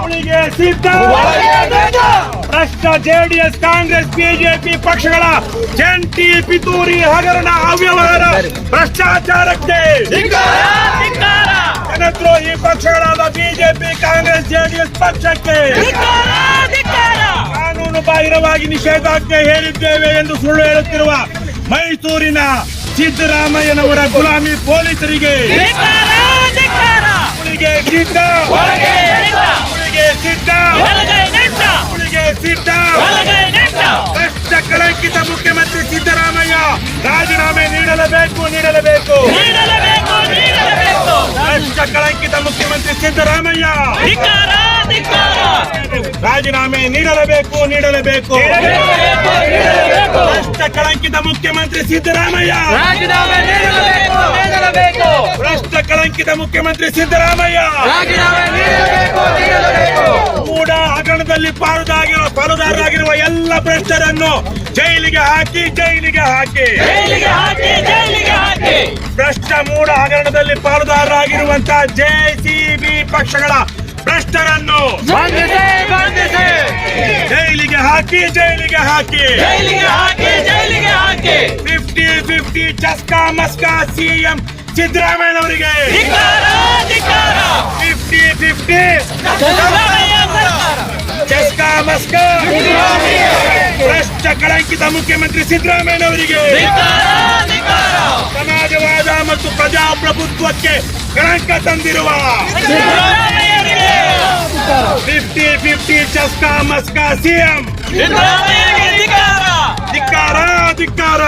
ಉಳಿಗೆ ಸಿದ್ಧ ಭ್ರಷ್ಟ JDS Congress BJP ಪಕ್ಷಗಳ ಜಂಟಿ ಪಿತೂರಿ ಹಗರಣ ಅವ್ಯವಹಾರ ಭ್ರಷ್ಟಾಚಾರಕ್ಕೆ ಜನದ್ರೋಹಿ ಪಕ್ಷಗಳಾದ ಬಿಜೆಪಿ ಕಾಂಗ್ರೆಸ್ ಜೆಡಿಎಸ್ ಪಕ್ಷಕ್ಕೆ ಎಸ್ ಪಕ್ಷಕ್ಕೆ ಕಾನೂನು ಬಾಹಿರವಾಗಿ ನಿಷೇಧಾಜ್ಞೆ ಹೇರಿದ್ದೇವೆ ಎಂದು ಸುಳ್ಳು ಹೇಳುತ್ತಿರುವ ಮೈಸೂರಿನ ಸಿದ್ದರಾಮಯ್ಯನವರ ಗುಲಾಮಿ ಪೊಲೀಸರಿಗೆ. ಕಷ್ಟ ಕಳಂಕಿತ ಮುಖ್ಯಮಂತ್ರಿ ಸಿದ್ದರಾಮಯ್ಯ ರಾಜೀನಾಮೆ ನೀಡಲೇಬೇಕು ನೀಡಲೇಬೇಕು. ಕಷ್ಟ ಕಳಂಕಿತ ಮುಖ್ಯಮಂತ್ರಿ ಸಿದ್ದರಾಮಯ್ಯ ರಾಜೀನಾಮೆ ನೀಡಲೇಬೇಕು. ನೀಡಲೇಬೇಕು. ಕಳಂಕಿತ ಮುಖ್ಯಮಂತ್ರಿ ಸಿದ್ದರಾಮಯ್ಯ. ಭ್ರಷ್ಟ ಕಳಂಕಿತ ಮುಖ್ಯಮಂತ್ರಿ ಸಿದ್ದರಾಮಯ್ಯ. ಕೂಡ ಹಗರಣದಲ್ಲಿ ಪಾಲುದಾಗಿರುವ ಪಾಲುದಾರರಾಗಿರುವ ಎಲ್ಲ ಭ್ರಷ್ಟರನ್ನು ಜೈಲಿಗೆ ಹಾಕಿ ಜೈಲಿಗೆ ಹಾಕಿ. ಜೈಲಿಗೆ ಹಾಕಿ ಜೈಲಿಗೆ ಹಾಕಿ. ಭ್ರಷ್ಟ ಮೂಡ ಹಗರಣದಲ್ಲಿ ಪಾಲುದಾರರಾಗಿರುವಂತಹ ಜೆಸಿಬಿ ಪಕ್ಷಗಳ ಭ್ರಷ್ಟರನ್ನು ಹಾಕಿ ಜೈಲಿಗೆ ಹಾಕಿ ಜೈಲಿಗೆ ಹಾಕಿ ಜೈಲಿಗೆ ಹಾಕಿ ಫಿಫ್ಟಿ ಫಿಫ್ಟಿ ಚಸ್ಕಾ ಮಸ್ಕಾ ಸಿಎಂ ಸಿದ್ದರಾಮಯ್ಯನವರಿಗೆ ಧಿಕ್ಕಾರ ಧಿಕ್ಕಾರ ಫಿಫ್ಟಿ ಫಿಫ್ಟಿ ಸಿದ್ದರಾಮಯ್ಯ ಸರ್ಕಾರ ಚಸ್ಕಾ ಮಸ್ಕಾ ಭ್ರಷ್ಟ ಕಳಂಕಿತ ಮುಖ್ಯಮಂತ್ರಿ ಸಿದ್ದರಾಮಯ್ಯನವರಿಗೆ ಧಿಕ್ಕಾರ ಧಿಕ್ಕಾರ ಸಮಾಜವಾದ ಮತ್ತು ಪ್ರಜಾಪ್ರಭುತ್ವಕ್ಕೆ ಕಳಂಕ ತಂದಿರುವ ಸಿದ್ದರಾಮಯ್ಯರಿಗೆ ಫಿಫ್ಟಿ ಫಿಫ್ಟಿ ಚಸ್ಕಾ ಮಸ್ಕಾ ಸಿಎಂ ಧಿಕ್ಕಾರ ಧಿಕ್ಕಾರ